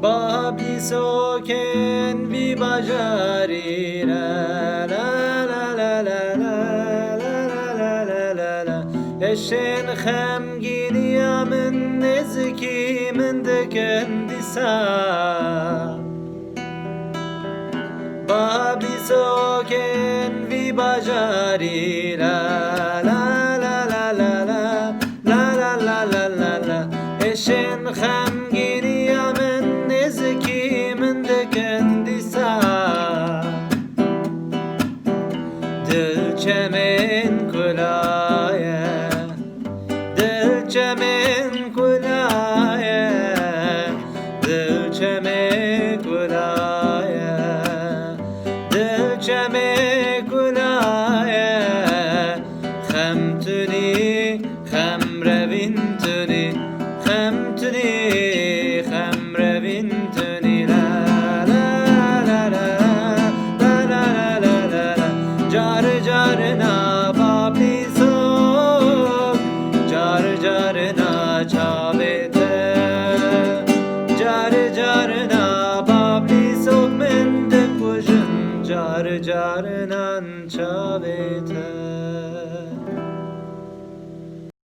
Babi soken vi bajari la la la la la la la la la la la. Eşen hem gidiyamın nezikimin de kendisa Babi soken vi bajari la la Dölce min kulaye Dölce min kulaye Dölce min kulaye Dölce min Hem tüni hem revin tüni चरणा पापी सो जार चरणा छावे जार चरणा पापी सो मिंद पुजन जार चरणा छावे